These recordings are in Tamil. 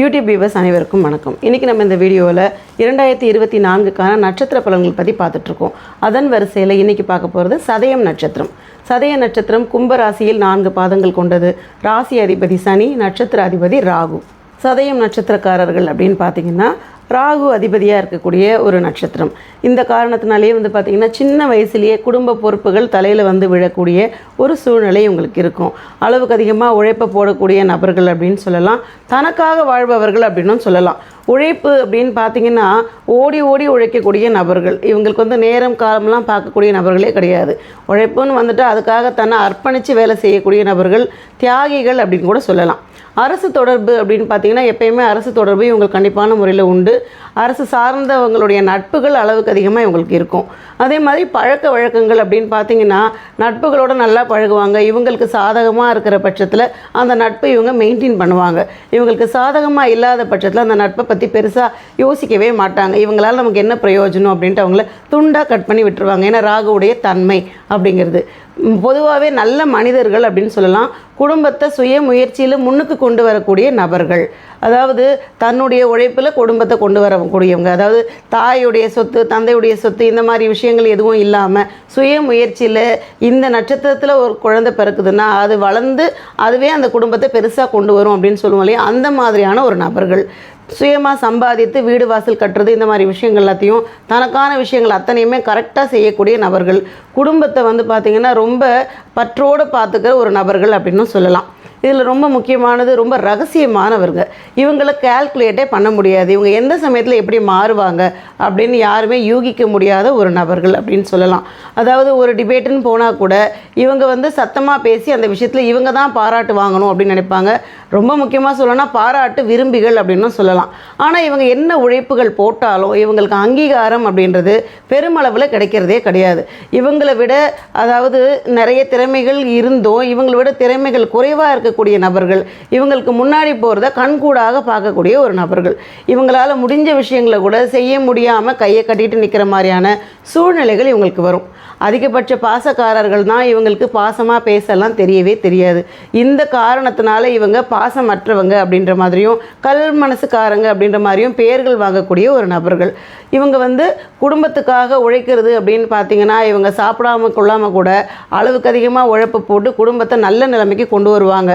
யூடியூப் வியூவர்ஸ் அனைவருக்கும் வணக்கம். இன்றைக்கி நம்ம இந்த வீடியோவில் இரண்டாயிரத்தி இருபத்தி நான்குக்கான நட்சத்திர பலன்கள் பற்றி பார்த்துட்ருக்கோம். அதன் வரிசையில் இன்றைக்கி பார்க்க போகிறது சதயம் நட்சத்திரம். சதய நட்சத்திரம் கும்ப ராசியில் நான்கு பாதங்கள் கொண்டது. ராசி அதிபதி சனி நட்சத்திர அதிபதி ராகு. சதயம் நட்சத்திரக்காரர்கள் அப்படின்னு பார்த்தீங்கன்னா ராகு அதிபதியாக இருக்கக்கூடிய ஒரு நட்சத்திரம். இந்த காரணத்தினாலேயே வந்து பார்த்திங்கன்னா சின்ன வயசுலேயே குடும்ப பொறுப்புகள் தலையில் வந்து விழக்கூடிய ஒரு சூழ்நிலை உங்களுக்கு இருக்கும். அளவுக்கு அதிகமாக உழைப்பை போடக்கூடிய நபர்கள் அப்படின்னு சொல்லலாம். தனக்காக வாழ்பவர்கள் அப்படின்னும் சொல்லலாம். உழைப்பு அப்படின்னு பார்த்தீங்கன்னா ஓடி ஓடி உழைக்கக்கூடிய நபர்கள். இவங்களுக்கு வந்து நேரம் காலம்லாம் பார்க்கக்கூடிய நபர்களே கிடையாது. உழைப்புன்னு வந்துட்டு அதுக்காக தன்னை அர்ப்பணித்து வேலை செய்யக்கூடிய நபர்கள் தியாகிகள் அப்படின்னு கூட சொல்லலாம். அரசு தொடர்பு அப்படின்னு பார்த்தீங்கன்னா எப்பயுமே அரசு தொடர்பு இவங்களுக்கு கண்டிப்பான முறையில் உண்டு. அரசு சார்ந்தவங்களுடைய நட்புகள் அளவுக்கு அதிகமாக இவங்களுக்கு இருக்கும். அதே மாதிரி பழக்க வழக்கங்கள் அப்படின்னு பார்த்தீங்கன்னா நட்புகளோட நல்லா பழகுவாங்க. இவங்களுக்கு சாதகமாக இருக்கிற பட்சத்தில் அந்த நட்பை இவங்க மெயின்டைன் பண்ணுவாங்க. இவங்களுக்கு சாதகமாக இல்லாத பட்சத்தில் அந்த நட்பை பற்றி பெருசாக யோசிக்கவே மாட்டாங்க. இவங்களால் நமக்கு என்ன பிரயோஜனம் அப்படின்ட்டு அவங்கள துண்டாக கட் பண்ணி விட்டுருவாங்க. ஏன்னா ராகுவுடைய தன்மை அப்படிங்கிறது. பொதுவாகவே நல்ல மனிதர்கள் அப்படின்னு சொல்லலாம். குடும்பத்தை சுய முயற்சியில் முன்னுக்கு கொண்டு வரக்கூடிய நபர்கள். அதாவது தன்னுடைய உழைப்பில் குடும்பத்தை கொண்டு வரக்கூடியவங்க. அதாவது தாயுடைய சொத்து தந்தையுடைய சொத்து இந்த மாதிரி விஷயங்கள் எதுவும் இல்லாமல் சுய முயற்சியில் இந்த நட்சத்திரத்தில் ஒரு குழந்தை பிறக்குதுன்னா அது வளர்ந்து அதுவே அந்த குடும்பத்தை பெருசாக கொண்டு வரும் அப்படின்னு சொல்லுவோம் இல்லையா? அந்த மாதிரியான ஒரு நபர்கள். சுயமாக சம்பாதித்து வீடு வாசல் கட்டுறது இந்த மாதிரி விஷயங்கள் எல்லாத்தையும் தனக்கான விஷயங்கள் அத்தனையுமே கரெக்டாக செய்யக்கூடிய நபர்கள். குடும்பத்தை வந்து பார்த்திங்கன்னா ரொம்ப பற்றோடு பார்த்துக்கிற ஒரு நபர்கள் அப்படின்னு சொல்லலாம். இதில் ரொம்ப முக்கியமானது ரொம்ப ரகசியமானவர்கள் இவங்களை கால்குலேட்டே பண்ண முடியாது. இவங்க எந்த சமயத்தில் எப்படி மாறுவாங்க அப்படின்னு யாருமே யூகிக்க முடியாத ஒரு நபர்கள் அப்படின்னு சொல்லலாம். அதாவது ஒரு டிபேட்டுன்னு போனால் கூட இவங்க வந்து சத்தமாக பேசி அந்த விஷயத்தில் இவங்க தான் பாராட்டு வாங்கணும் அப்படின்னு நினைப்பாங்க. ரொம்ப முக்கியமாக சொல்லணும்னா பாராட்டு விரும்பிகள் அப்படின்னு சொல்லலாம். ஆனால் இவங்க என்ன உழைப்புகள் போட்டாலும் இவங்களுக்கு அங்கீகாரம் அப்படின்றது பெருமளவில் கிடைக்கிறதே கிடையாது. இவங்களை விட அதாவது நிறைய திறமைகள் இருந்தும் இவங்களை விட திறமைகள் குறைவாக இருக்கக்கூடிய நபர்கள் இவங்களுக்கு முன்னாடி போகிறத கண்கூடாக பார்க்கக்கூடிய ஒரு நபர்கள். இவங்களால் முடிஞ்ச விஷயங்களை கூட செய்ய முடியாமல் கையை கட்டிட்டு நிற்கிற மாதிரியான சூழ்நிலைகள் இவங்களுக்கு வரும். அதிகபட்ச பாசக்காரர்கள் தான் இவங்களுக்கு பாசமாக பேசலாம் தெரியவே தெரியாது. இந்த காரணத்தினால இவங்க பாசமற்றவங்க அப்படின்ற மாதிரியும் கல் மனசுக்காரங்க அப்படின்ற மாதிரியும் பெயர்கள் வாங்கக்கூடிய ஒரு நபர்கள். இவங்க வந்து குடும்பத்துக்காக உழைக்கிறது அப்படின்னு பார்த்தீங்கன்னா இவங்க சாப்பிடாம கொள்ளாமல் கூட அளவுக்கு அதிகமாக உழைப்பு போட்டு குடும்பத்தை நல்ல நிலைமைக்கு கொண்டு வருவாங்க.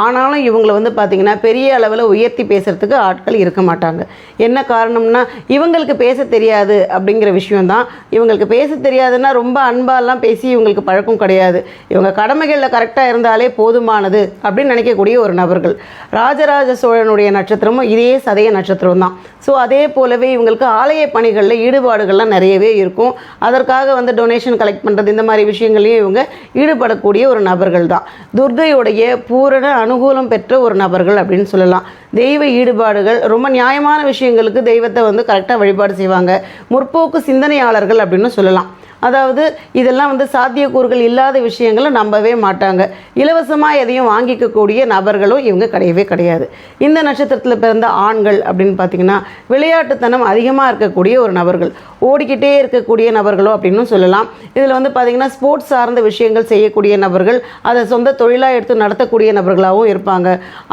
ஆனாலும் இவங்களை வந்து பார்த்திங்கன்னா பெரிய அளவில் உயர்த்தி பேசுகிறதுக்கு ஆட்கள் இருக்க மாட்டாங்க. என்ன காரணம்னா இவங்களுக்கு பேச தெரியாது அப்படிங்கிற விஷயம்தான். இவங்களுக்கு பேச தெரியாதுன்னா ரொம்ப அன்பாலாம் பேசி இவங்களுக்கு பழக்கம் கிடையாது. இவங்க கடமைகளில் கரெக்டாக இருந்தாலே போதுமானது அப்படின்னு நினைக்கக்கூடிய ஒரு நபர்கள். ராஜராஜ சோழனுடைய நட்சத்திரமும் இதே சதய நட்சத்திரம் தான் ஸோ அதே போலவே இவங்களுக்கு ஆலய பணிகளில் ஈடுபாடுகள்லாம் நிறையவே இருக்கும். அதற்காக வந்து டொனேஷன் கலெக்ட் பண்ணுறது இந்த மாதிரி விஷயங்களையும் இவங்க ஈடுபடக்கூடிய ஒரு நபர்கள் தான் துர்கையுடைய பூரண அனுகூலம் பெற்ற ஒரு நபர்கள் அப்படின்னு சொல்லலாம். தெய்வ ஈடுபாடுகள் ரொம்ப நியாயமான விஷயங்களுக்கு தெய்வத்தை வந்து கரெக்டாக வழிபாடு செய்வாங்க. முற்போக்கு சிந்தனையாளர்கள் அப்படின்னு சொல்லலாம். அதாவது இதெல்லாம் வந்து சாத்தியக்கூறுகள் இல்லாத விஷயங்களை நம்பவே மாட்டாங்க. இலவசமாக எதையும் வாங்கிக்கக்கூடிய நபர்களும் இவங்க கிடையவே கிடையாது. இந்த நட்சத்திரத்தில் பிறந்த ஆண்கள் அப்படின்னு பார்த்தீங்கன்னா விளையாட்டுத்தனம் அதிகமாக இருக்கக்கூடிய ஒரு நபர்கள். ஓடிக்கிட்டே இருக்கக்கூடிய நபர்களோ அப்படின்னு சொல்லலாம். இதில் வந்து பார்த்திங்கன்னா ஸ்போர்ட்ஸ் சார்ந்த விஷயங்கள் செய்யக்கூடிய நபர்கள் அதை சொந்த தொழிலாக எடுத்து நடத்தக்கூடிய நபர்களாகவும் இருப்பாங்க.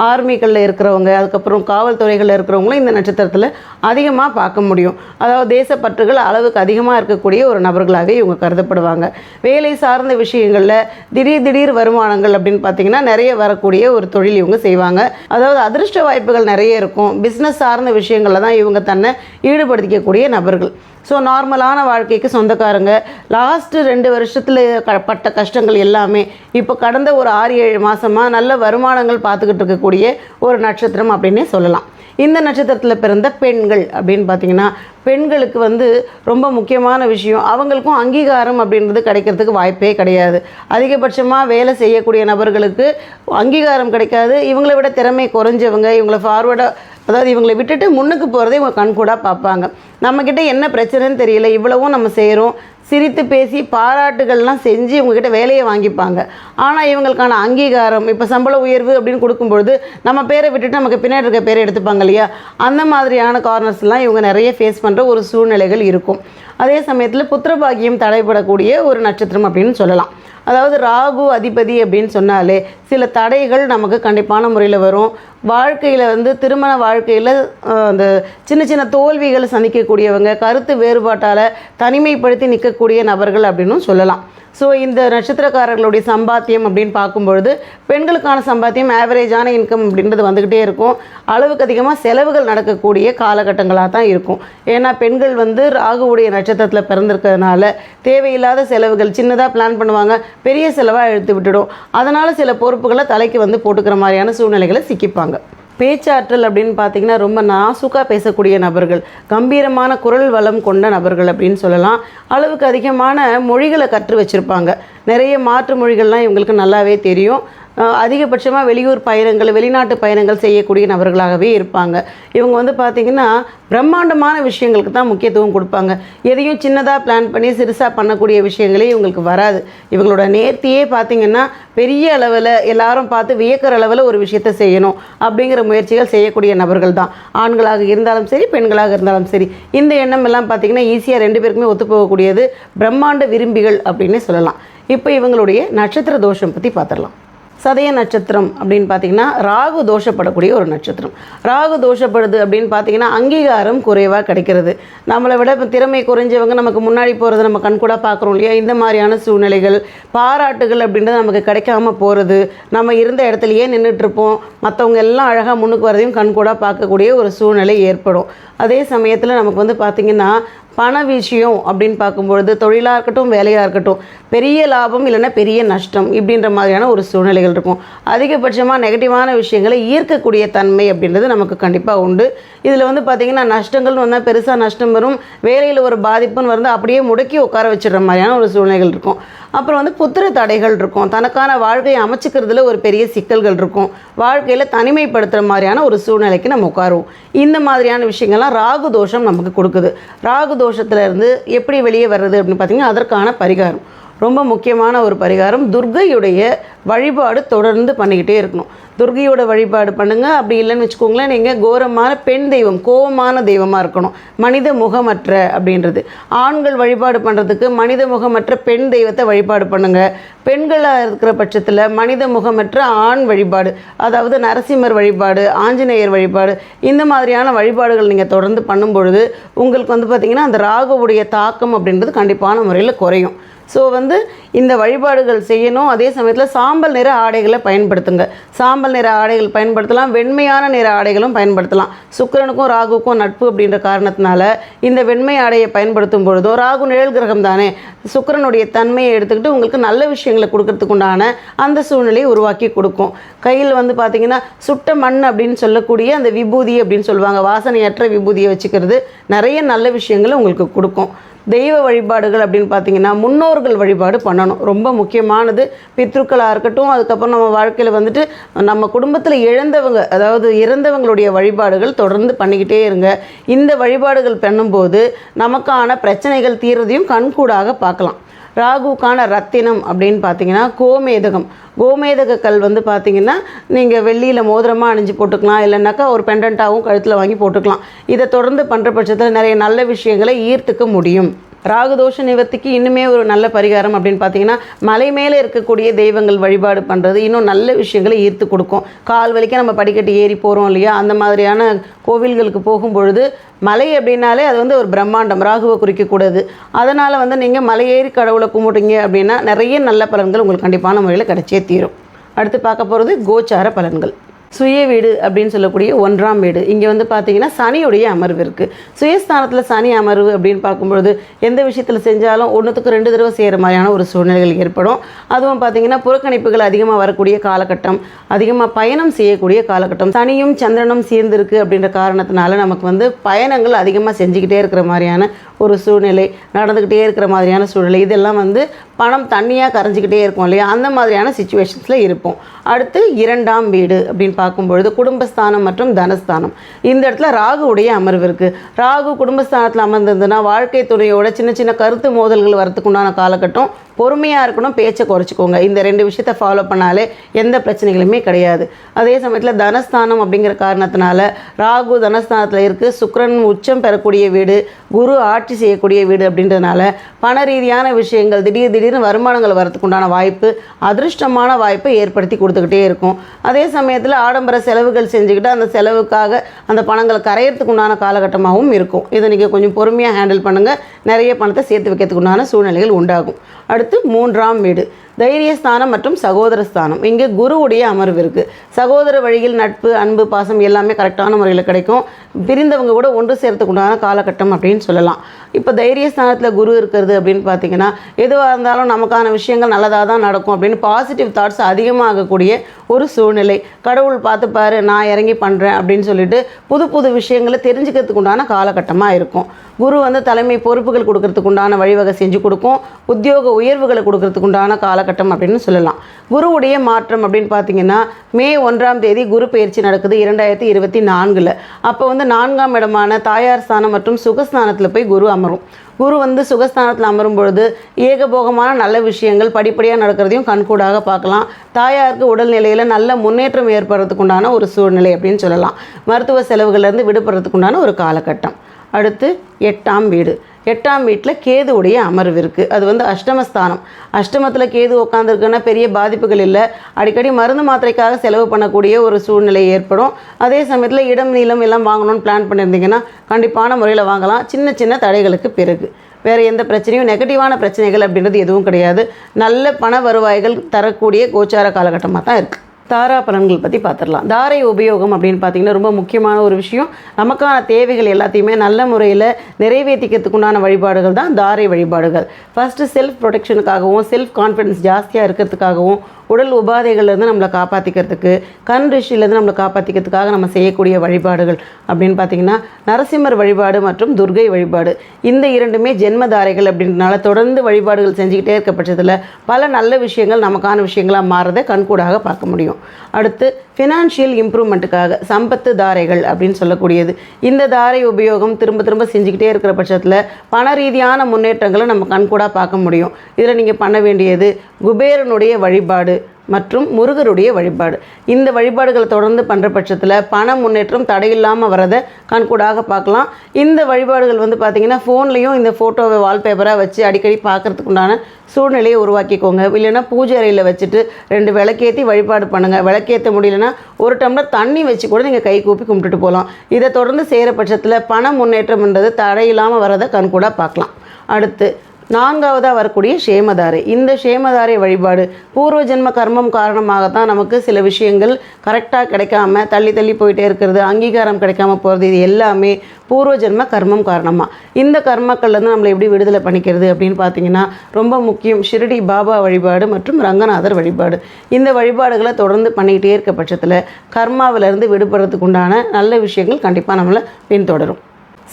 ஆர்மிகளில் இருக்கிறவங்க அதுக்கப்புறம் காவல்துறைகளில் இருக்கிறவங்களும் இந்த நட்சத்திரத்தில் அதிகமாக பார்க்க முடியும். அதாவது தேசப்பற்றுகள் அளவுக்கு அதிகமாக இருக்கக்கூடிய ஒரு நபர்களாகவே இவங்க கருதப்படுவாங்க. வேலை சார்ந்த விஷயங்களில் திடீர் திடீர் வருமானங்கள் அப்படின்னு பார்த்தீங்கன்னா நிறைய வரக்கூடிய ஒரு தொழில் இவங்க செய்வாங்க. அதாவது அதிர்ஷ்ட வாய்ப்புகள் நிறைய இருக்கும். பிஸ்னஸ் சார்ந்த விஷயங்களில் தான் இவங்க தன்னை ஈடுபடுத்திக்கக்கூடிய நபர்கள். ஸோ நார்மலான வாழ்க்கைக்கு சொந்தக்காரங்க. லாஸ்ட்டு ரெண்டு வருஷத்தில் க பட்ட கஷ்டங்கள் எல்லாமே இப்போ கடந்த ஒரு ஆறு ஏழு மாதமாக நல்ல வருமானங்கள் பார்த்துக்கிட்டு இருக்கக்கூடிய ஒரு நட்சத்திரம் அப்படின்னே சொல்லலாம். இந்த நட்சத்திரத்தில் பிறந்த பெண்கள் அப்படின்னு பார்த்தீங்கன்னா பெண்களுக்கு வந்து ரொம்ப முக்கியமான விஷயம். அவங்களுக்கும் அங்கீகாரம் அப்படின்றது கிடைக்கிறதுக்கு வாய்ப்பே கிடையாது. அதிகபட்சமாக வேலை செய்யக்கூடிய நபர்களுக்கு அங்கீகாரம் கிடைக்காது. இவங்களை விட திறமை குறைஞ்சவங்க இவங்களை ஃபார்வர்டாக அதாவது இவங்களை விட்டுட்டு முன்னுக்கு போகிறதே இவங்க கண்கூடாக பார்ப்பாங்க. நம்மக்கிட்ட என்ன பிரச்சனைன்னு தெரியல. இவ்வளவும் நம்ம செய்கிறோம் சிரித்து பேசி பாராட்டுகள்லாம் செஞ்சு இவங்ககிட்ட வேலையை வாங்கிப்பாங்க. ஆனால் இவங்களுக்கான அங்கீகாரம் இப்போ சம்பள உயர்வு அப்படின்னு கொடுக்கும்பொழுது நம்ம பேரை விட்டுட்டு நமக்கு பின்னாடி இருக்க பேரை எடுத்துப்பாங்க இல்லையா? அந்த மாதிரியான கார்னர்ஸ்லாம் இவங்க நிறைய ஃபேஸ் பண்ணுற ஒரு சூழ்நிலைகள் இருக்கும். அதே சமயத்தில் புத்திரபாகியம் தடைபடக்கூடிய ஒரு நட்சத்திரம் அப்படின்னு சொல்லலாம். அதாவது ராகு அதிபதி அப்படின்னு சொன்னாலே சில தடைகள் நமக்கு கண்டிப்பான முறையில் வரும். வாழ்க்கையில் வந்து திருமண வாழ்க்கையில் அந்த சின்ன சின்ன தோல்விகளை சந்திக்கக்கூடியவங்க கருத்து வேறுபாட்டால் தனிமைப்படுத்தி நிற்கக்கூடிய நபர்கள் அப்படின்னும் சொல்லலாம். ஸோ இந்த நட்சத்திரக்காரர்களுடைய சம்பாத்தியம் அப்படின்னு பார்க்கும்பொழுது பெண்களுக்கான சம்பாத்தியம் ஆவரேஜான இன்கம் அப்படின்றது வந்துக்கிட்டே இருக்கும். அளவுக்கு அதிகமாக செலவுகள் நடக்கக்கூடிய காலகட்டங்களாக தான் இருக்கும். ஏன்னா பெண்கள் வந்து ராகுவுடைய நட்சத்திரத்தில் பிறந்திருக்கிறதுனால தேவையில்லாத செலவுகள் சின்னதாக பிளான் பண்ணுவாங்க பெரிய செலவாக இழுத்து விட்டுடும். அதனால் சில பொறுப்புகளை தலைக்கு வந்து போட்டுக்கிற மாதிரியான சூழ்நிலைகளை சிக்கிப்பாங்க. பேச்சாற்றல் அப்படின்னு பார்த்தீங்கன்னா ரொம்ப நாசுக்காக பேசக்கூடிய நபர்கள் கம்பீரமான குரல் வளம் கொண்ட நபர்கள் அப்படின்னு சொல்லலாம். அளவுக்கு அதிகமான மொழிகளை கற்று வச்சுருப்பாங்க. நிறைய மாற்று மொழிகள்லாம் இவங்களுக்கு நல்லாவே தெரியும். அதிகபட்சமாக வெளியூர் பயணங்கள் வெளிநாட்டு பயணங்கள் செய்யக்கூடிய நபர்களாகவே இருப்பாங்க. இவங்க வந்து பார்த்திங்கன்னா பிரம்மாண்டமான விஷயங்களுக்கு தான் முக்கியத்துவம் கொடுப்பாங்க. எதையும் சின்னதாக பிளான் பண்ணி சிறுசாக பண்ணக்கூடிய விஷயங்களே இவங்களுக்கு வராது. இவங்களோட நேர்த்தியே பார்த்திங்கன்னா பெரிய அளவில் எல்லாரும் பார்த்து வியக்கிற அளவில் ஒரு விஷயத்தை செய்யணும் அப்படிங்கிற முயற்சிகள் செய்யக்கூடிய நபர்கள் தான். ஆண்களாக இருந்தாலும் சரி பெண்களாக இருந்தாலும் சரி. இந்த எண்ணம் எல்லாம் பார்த்திங்கன்னா ஈஸியாக ரெண்டு பேருக்குமே ஒத்து போகக்கூடியது பிரம்மாண்ட விரும்பிகள் அப்படின்னு சொல்லலாம். இப்போ இவங்களுடைய நட்சத்திர தோஷம் பற்றி பார்த்துடலாம் சதய நட்சத்திரம் அப்படின்னு பார்த்தீங்கன்னா ராகு தோஷப்படக்கூடிய ஒரு நட்சத்திரம். ராகு தோஷப்படுது அப்படின்னு பார்த்தீங்கன்னா அங்கீகாரம் குறைவாக கிடைக்கிறது. நம்மளை விட இப்போ திறமை குறைஞ்சவங்க நமக்கு முன்னாடி போகிறது நம்ம கண்கூட பார்க்குறோம் இல்லையா? இந்த மாதிரியான சூழ்நிலைகள் பாராட்டுகள் அப்படின்றது நமக்கு கிடைக்காம போகிறது நம்ம இருந்த இடத்துலையே நின்றுட்டுருப்போம் மற்றவங்க எல்லாம் அழகாக முன்னுக்கு வரதையும் கண்கூடாக பார்க்கக்கூடிய ஒரு சூழ்நிலை ஏற்படும். அதே சமயத்தில் நமக்கு வந்து பார்த்திங்கன்னா பண விஷயம் அப்படின்னு பார்க்கும்பொழுது தொழிலாக இருக்கட்டும் வேலையாக இருக்கட்டும் பெரிய லாபம் இல்லைன்னா பெரிய நஷ்டம் இப்படின்ற மாதிரியான ஒரு சூழ்நிலைகள் இருக்கும். அதிகபட்சமாக நெகட்டிவான விஷயங்களை ஈர்க்கக்கூடிய தன்மை அப்படின்றது நமக்கு கண்டிப்பாக உண்டு. இதில் வந்து பார்த்திங்கன்னா நஷ்டங்கள்னு வந்தால் பெருசாக நஷ்டம் வரும். வேலையில் ஒரு பாதிப்புன்னு வந்து அப்படியே முடக்கி உட்கார வச்சிடுற மாதிரியான ஒரு சூழ்நிலைகள் இருக்கும். அப்புறம் வந்து புத்திர தடைகள் இருக்கும். தனக்கான வாழ்க்கையை அமைச்சிக்கிறதுல ஒரு பெரிய சிக்கல்கள் இருக்கும். வாழ்க்கையில் தனிமைப்படுத்துகிற மாதிரியான ஒரு சூழ்நிலைக்கு நம்ம உட்காருவோம். இந்த மாதிரியான விஷயங்கள்லாம் ராகு தோஷம் நமக்கு கொடுக்குது. ராகு தோஷத்துலேருந்து எப்படி வெளியே வர்றது அப்படின்னு பார்த்தீங்கன்னா அதற்கான பரிகாரம். ரொம்ப முக்கியமான ஒரு பரிகாரம். துர்கையுடைய வழிபாடு தொடர்ந்து பண்ணிக்கிட்டே இருக்கணும். துர்கையோட வழிபாடு பண்ணுங்கள் அப்படி இல்லைன்னு வச்சுக்கோங்களேன் நீங்கள் கோரமான பெண் தெய்வம் கோபமான தெய்வமாக இருக்கணும். மனித முகமற்ற அப்படின்றது. ஆண்கள் வழிபாடு பண்ணுறதுக்கு மனித முகமற்ற பெண் தெய்வத்தை வழிபாடு பண்ணுங்கள் பெண்களாக இருக்கிற பட்சத்தில் மனித முகமற்ற ஆண் வழிபாடு அதாவது நரசிம்மர் வழிபாடு ஆஞ்சநேயர் வழிபாடு இந்த மாதிரியான வழிபாடுகள் நீங்கள் தொடர்ந்து பண்ணும் பொழுது உங்களுக்கு வந்து பார்த்திங்கன்னா அந்த ராகுவுடைய தாக்கம் அப்படின்றது கண்டிப்பான முறையில் குறையும். ஸோ வந்து இந்த வழிபாடுகள் செய்யணும். அதே சமயத்தில் சாம்பல் நிற ஆடைகளை பயன்படுத்துங்க. சாம்பல் நிற ஆடைகள் பயன்படுத்தலாம். வெண்மையான நிற ஆடைகளும் பயன்படுத்தலாம். சுக்கிரனுக்கும் ராகுக்கும் நட்பு அப்படின்ற காரணத்தினால இந்த வெண்மை ஆடையை பயன்படுத்தும் பொழுதோ ராகு நிழல் கிரகம் தானே சுக்கரனுடைய தன்மையை எடுத்துக்கிட்டு உங்களுக்கு நல்ல விஷயங்களை கொடுக்கறதுக்கு உண்டான அந்த சூழ்நிலையை உருவாக்கி கொடுக்கும். கையில் வந்து பார்த்தீங்கன்னா சுட்ட மண் அப்படின்னு சொல்லக்கூடிய அந்த விபூதி அப்படின்னு சொல்லுவாங்க. வாசனையற்ற விபூதியை வச்சுக்கிறது நிறைய நல்ல விஷயங்களை உங்களுக்கு கொடுக்கும். தெய்வ வழிபாடுகள் அப்படின்னு பார்த்தீங்கன்னா முன்னோர்கள் வழிபாடு பண்ணணும். ரொம்ப முக்கியமானது. பித்ருக்களாக இருக்கட்டும் அதுக்கப்புறம் நம்ம வாழ்க்கையில் வந்துட்டு நம்ம குடும்பத்தில் இழந்தவங்க அதாவது இறந்தவங்களுடைய வழிபாடுகள் தொடர்ந்து பண்ணிக்கிட்டே இருங்க. இந்த வழிபாடுகள் பண்ணும்போது நமக்கான பிரச்சனைகள் தீர்றதையும் கண்கூடாக பார்க்கலாம். ராகுக்கான ரத்தினம் அப்படின்னு பார்த்தீங்கன்னா கோமேதகம். கோமேதக கல் வந்து பார்த்தீங்கன்னா நீங்கள் வெள்ளியில் மோதிரமாக அணிஞ்சு போட்டுக்கலாம். இல்லைனாக்கா ஒரு பெண்டண்ட்டாகவும் கழுத்தில் வாங்கி போட்டுக்கலாம். இதை தொடர்ந்து பண்ணுற பட்சத்தில் நிறைய நல்ல விஷயங்களை ஈர்த்துக்க முடியும். ராகுதோஷ நிவர்த்திக்கு இன்னுமே ஒரு நல்ல பரிகாரம் அப்படின்னு பார்த்தீங்கன்னா மலை மேலே இருக்கக்கூடிய தெய்வங்கள் வழிபாடு பண்ணுறது இன்னும் நல்ல விஷயங்களை ஈர்த்து கொடுக்கும். கால் வலிக்க நம்ம படிக்கட்டு ஏறி போகிறோம் இல்லையா? அந்த மாதிரியான கோவில்களுக்கு போகும்பொழுது மலை அப்படின்னாலே அது வந்து ஒரு பிரம்மாண்டம் ராகுவை குறிக்கக்கூடாது. அதனால் வந்து நீங்கள் மலையேறி கடவுளை கும்பிட்டீங்க அப்படின்னா நிறைய நல்ல பலன்கள் உங்களுக்கு கண்டிப்பான முறையில் கிடைச்சே தீரும். அடுத்து பார்க்க போகிறது கோச்சார பலன்கள். சுய வீடு அப்படின்னு சொல்லக்கூடிய ஒன்றாம் வீடு. இங்கே வந்து பார்த்தீங்கன்னா சனியுடைய அமர்வு இருக்குது சுயஸ்தானத்தில் சனி அமர்வு அப்படின்னு பார்க்கும்பொழுது எந்த விஷயத்தில் செஞ்சாலும் ஒன்றுத்துக்கு ரெண்டு தடவை செய்கிற மாதிரியான ஒரு சூழ்நிலைகள் ஏற்படும். அதுவும் பார்த்தீங்கன்னா புறக்கணிப்புகள் அதிகமாக வரக்கூடிய காலகட்டம் அதிகமாக பயணம் செய்யக்கூடிய காலகட்டம். சனியும் சந்திரனும் சேர்ந்துருக்கு அப்படின்ற காரணத்தினால நமக்கு வந்து பயணங்கள் அதிகமாக செஞ்சுக்கிட்டே இருக்கிற மாதிரியான ஒரு சூழ்நிலை நடந்துக்கிட்டே இருக்கிற மாதிரியான சூழ்நிலை. இதெல்லாம் வந்து பணம் தண்ணியாக கரைஞ்சிக்கிட்டே இருக்கும் இல்லையா? அந்த மாதிரியான சுச்சுவேஷன்ஸில் இருப்போம். அடுத்து இரண்டாம் வீடு அப்படின்னு பார்க்கும்பொழுது குடும்பஸ்தானம் மற்றும் தனஸ்தானம். இந்த இடத்துல ராகுவுடைய அமர்வு இருக்குது ராகு குடும்பஸ்தானத்தில் அமர்ந்திருந்ததுன்னா வாழ்க்கை துணையோட சின்ன சின்ன கருத்து மோதல்கள் வரத்துக்கு உண்டான காலகட்டம். பொறுமையாக இருக்கணும் பேச்சை குறைச்சிக்கோங்க. இந்த ரெண்டு விஷயத்தை ஃபாலோ பண்ணாலே எந்த பிரச்சனைகளுமே கிடையாது. அதே சமயத்தில் தனஸ்தானம் அப்படிங்கிற காரணத்தினால ராகு தனஸ்தானத்தில் இருக்குது சுக்ரன் உச்சம் பெறக்கூடிய வீடு. குரு ஆட்சி செய்யக்கூடிய வீடு அப்படின்றதுனால பண ரீதியான விஷயங்கள் திடீர் திடீர்னு வருமானங்கள் வரத்துக்குண்டான உண்டான வாய்ப்பு அதிர்ஷ்டமான வாய்ப்பை ஏற்படுத்தி கொடுத்துக்கிட்டே இருக்கும். அதே சமயத்தில் ஆடம்பர செலவுகள் செஞ்சுக்கிட்டு அந்த செலவுக்காக அந்த பணங்களை கரையிறதுக்கு உண்டான காலகட்டமாகவும் இருக்கும். இதை நீங்கள் கொஞ்சம் பொறுமையாக ஹேண்டில் பண்ணுங்கள் நிறைய பணத்தை சேர்த்து வைக்கிறதுக்கு உண்டான சூழ்நிலைகள் உண்டாகும். அடுத்து மூன்றாம் வீடு. தைரியஸ்தானம் மற்றும் சகோதர ஸ்தானம் இங்கே குருவுடைய அமர்வு இருக்குது சகோதர வழியில் நட்பு அன்பு பாசம் எல்லாமே கரெக்டான முறையில் கிடைக்கும். பிரிந்தவங்க கூட ஒன்று சேர்த்துக்குண்டான காலகட்டம் அப்படின்னு சொல்லலாம். இப்போ தைரியஸ்தானத்தில் குரு இருக்கிறது அப்படின்னு பார்த்தீங்கன்னா எதுவாக இருந்தாலும் நமக்கான விஷயங்கள் நல்லதாக தான் நடக்கும் அப்படின்னு பாசிட்டிவ் தாட்ஸ் அதிகமாகக்கூடிய ஒரு சூழ்நிலை. கடவுள் பார்த்துப்பாரு நான் இறங்கி பண்ணுறேன் அப்படின்னு சொல்லிட்டு புது புது விஷயங்களை தெரிஞ்சுக்கிறதுக்கு உண்டான காலகட்டமாக இருக்கும். குரு வந்து தலைமை பொறுப்புகள் கொடுக்கறதுக்கு உண்டான வழிவகை செஞ்சு கொடுக்கும். உத்தியோக உயர்வுகளை கொடுக்கறதுக்கு உண்டான காலகட்டம் அப்படின்னு சொல்லலாம். குருவுடைய மாற்றம் அப்படின்னு பார்த்தீங்கன்னா மே ஒன்றாம் தேதி குரு பயிற்சி நடக்குது இரண்டாயிரத்தி இருபத்தி நான்கில். அப்போ வந்து நான்காம் இடமான தாயார் ஸ்தானம் மற்றும் சுகஸ்தானத்தில் போய் குரு அமரும். குரு வந்து சுகஸ்தானத்தில் அமரும் பொழுது ஏகபோகமான நல்ல விஷயங்கள் படிப்படியாக நடக்கிறதையும் கண்கூடாக பார்க்கலாம். தாயாருக்கு உடல்நிலையில் நல்ல முன்னேற்றம் ஏற்படுறதுக்கு உண்டான ஒரு சூழ்நிலை அப்படின்னு சொல்லலாம். மருத்துவ செலவுகள்லேருந்து விடுபடுறதுக்கு உண்டான ஒரு காலகட்டம். அடுத்து எட்டாம் வீடு. எட்டாம் வீட்டில் கேதுவுடைய அமர்வு இருக்குது அது வந்து அஷ்டமஸ்தானம். அஷ்டமத்தில் கேது உட்காந்துருக்குன்னா பெரிய பாதிப்புகள் இல்லை. அடிக்கடி மருந்து மாத்திரைக்காக செலவு பண்ணக்கூடிய ஒரு சூழ்நிலை ஏற்படும். அதே சமயத்தில் இடம் நீளம் எல்லாம் வாங்கணும்னு பிளான் பண்ணியிருந்தீங்கன்னா கண்டிப்பான முறையில் வாங்கலாம். சின்ன சின்ன தடைகளுக்கு பிறகு. வேறு எந்த பிரச்சனையும் நெகட்டிவான பிரச்சனைகள் அப்படின்றது எதுவும் கிடையாது. நல்ல பண வருவாய்கள் தரக்கூடிய கோச்சார காலகட்டமாக தான் இருக்குது தாரா பலன்கள் பற்றி பார்த்துடலாம் தாரை உபயோகம் அப்படின்னு பார்த்தீங்கன்னா ரொம்ப முக்கியமான ஒரு விஷயம். நமக்கான தேவைகள் எல்லாத்தையுமே நல்ல முறையில் நிறைவேற்றிக்கிறதுக்குண்டான வழிபாடுகள் தான் தாரை வழிபாடுகள். ஃபஸ்ட்டு செல்ஃப் ப்ரொடெக்ஷனுக்காகவும் செல்ஃப் கான்ஃபிடன்ஸ் ஜாஸ்தியாக இருக்கிறதுக்காகவும் உடல் உபாதைகள்லேருந்து நம்மளை காப்பாற்றிக்கிறதுக்கு கண் ரிஷிலேருந்து நம்மளை காப்பாற்றிக்கிறதுக்காக நம்ம செய்யக்கூடிய வழிபாடுகள் அப்படின்னு பார்த்தீங்கன்னா நரசிம்மர் வழிபாடு மற்றும் துர்கை வழிபாடு. இந்த இரண்டுமே ஜென்மதாரைகள் அப்படின்றனால தொடர்ந்து வழிபாடுகள் செஞ்சுக்கிட்டே இருக்க பட்சத்தில் பல நல்ல விஷயங்கள் நமக்கான விஷயங்களாக மாறுறதை கண்கூடாக பார்க்க முடியும். அடுத்து ஃபினான்ஷியல் இம்ப்ரூவ்மெண்ட்டுக்காக சம்பத்து தாரைகள் அப்படின்னு சொல்லக்கூடியது. இந்த தாரை உபயோகம் திரும்ப திரும்ப செஞ்சுக்கிட்டே இருக்கிற பட்சத்தில் பண ரீதியான முன்னேற்றங்களை நம்ம கண்கூடாக பார்க்க முடியும். இதில் நீங்கள் பண்ண வேண்டியது குபேரனுடைய வழிபாடு. மற்றும் முருகருடைய வழிபாடு. இந்த வழிபாடுகளை தொடர்ந்து பண்ணுற பட்சத்தில் பண முன்னேற்றம் தடையில்லாமல் வரதை கண்கூடாக பார்க்கலாம். இந்த வழிபாடுகள் வந்து பார்த்திங்கன்னா ஃபோன்லேயும் இந்த ஃபோட்டோவை வால்பேப்பராக வச்சு அடிக்கடி பார்க்குறதுக்கு உண்டான சூழ்நிலையை உருவாக்கிக்கோங்க. இல்லைன்னா பூஜை அறையில் வச்சுட்டு ரெண்டு விளக்கேற்றி வழிபாடு பண்ணுங்கள் விளக்கேற்ற முடியலன்னா ஒரு டம்ளர் தண்ணி வச்சு கூட நீங்கள் கை கூப்பி கும்பிட்டுட்டு போகலாம். இதை தொடர்ந்து செய்கிற பட்சத்தில் பண முன்னேற்றம்ன்றது தடையில்லாமல் வரதை கண்கூடாக பார்க்கலாம். அடுத்து நான்காவதாக வரக்கூடிய சேமதாரை இந்த சேமதாரை வழிபாடு பூர்வ ஜென்ம கர்மம் காரணமாகத்தான் நமக்கு சில விஷயங்கள் கரெக்டாக கிடைக்காம தள்ளி தள்ளி போயிட்டே இருக்கிறது அங்கீகாரம் கிடைக்காம போகிறது இது எல்லாமே பூர்வ ஜென்ம கர்மம் காரணமாக இந்த கர்மக்கள்லேருந்து நம்மளை எப்படி விடுதலை பண்ணிக்கிறது அப்படின்னு பார்த்தீங்கன்னா ரொம்ப முக்கியம் ஷிரடி பாபா வழிபாடு மற்றும் ரங்கநாதர் வழிபாடு. இந்த வழிபாடுகளை தொடர்ந்து பண்ணிக்கிட்டே இருக்க பட்சத்தில் கர்மாவிலேருந்து விடுபடுறதுக்கு உண்டான நல்ல விஷயங்கள் கண்டிப்பாக நம்மளை பின்தொடரும்.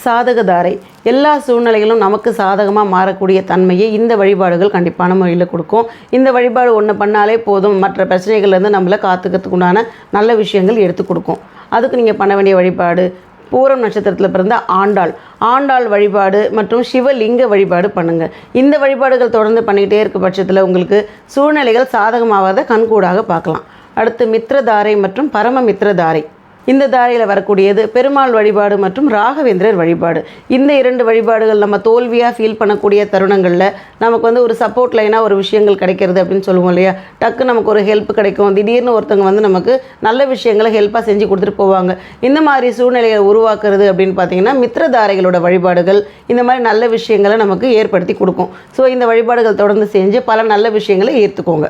சாதகதாரை. எல்லா சூழ்நிலைகளும் நமக்கு சாதகமாக மாறக்கூடிய தன்மையை இந்த வழிபாடுகள் கண்டிப்பான முறையில் கொடுக்கும். இந்த வழிபாடு ஒன்று பண்ணாலே போதும். மற்ற பிரச்சனைகள்லேருந்து நம்மளை காத்துக்கிறதுக்குண்டான நல்ல விஷயங்கள் எடுத்து கொடுக்கும். அதுக்கு நீங்கள் பண்ண வேண்டிய வழிபாடு பூரம் நட்சத்திரத்தில் பிறந்த ஆண்டாள். ஆண்டாள் வழிபாடு மற்றும் சிவலிங்க வழிபாடு பண்ணுங்கள் இந்த வழிபாடுகள் தொடர்ந்து பண்ணிக்கிட்டே இருக்க பட்சத்தில் உங்களுக்கு சூழ்நிலைகள் சாதகமாகாத கண்கூடாக பார்க்கலாம். அடுத்து மித்ரதாரை மற்றும் பரம மித்ரதாரை இந்த தாரையில் வரக்கூடியது பெருமாள் வழிபாடு மற்றும் ராகவேந்திரர் வழிபாடு. இந்த இரண்டு வழிபாடுகள் நம்ம தோல்வியாக ஃபீல் பண்ணக்கூடிய தருணங்களில் நமக்கு வந்து ஒரு சப்போர்ட் லைனாக ஒரு விஷயங்கள் கிடைக்கிறது அப்படின்னு சொல்லுவோம் இல்லையா? டக்கு நமக்கு ஒரு ஹெல்ப் கிடைக்கும். திடீர்னு ஒருத்தவங்க வந்து நமக்கு நல்ல விஷயங்களை ஹெல்ப்பாக செஞ்சு கொடுத்துட்டு போவாங்க. இந்த மாதிரி சூழ்நிலையை உருவாக்குறது அப்படின்னு பார்த்தீங்கன்னா மித்திரதாரைகளோட வழிபாடுகள் இந்த மாதிரி நல்ல விஷயங்களை நமக்கு ஏற்படுத்தி கொடுக்கும். ஸோ இந்த வழிபாடுகள் தொடர்ந்து செஞ்சு பல நல்ல விஷயங்களை ஏற்றுக்கோங்க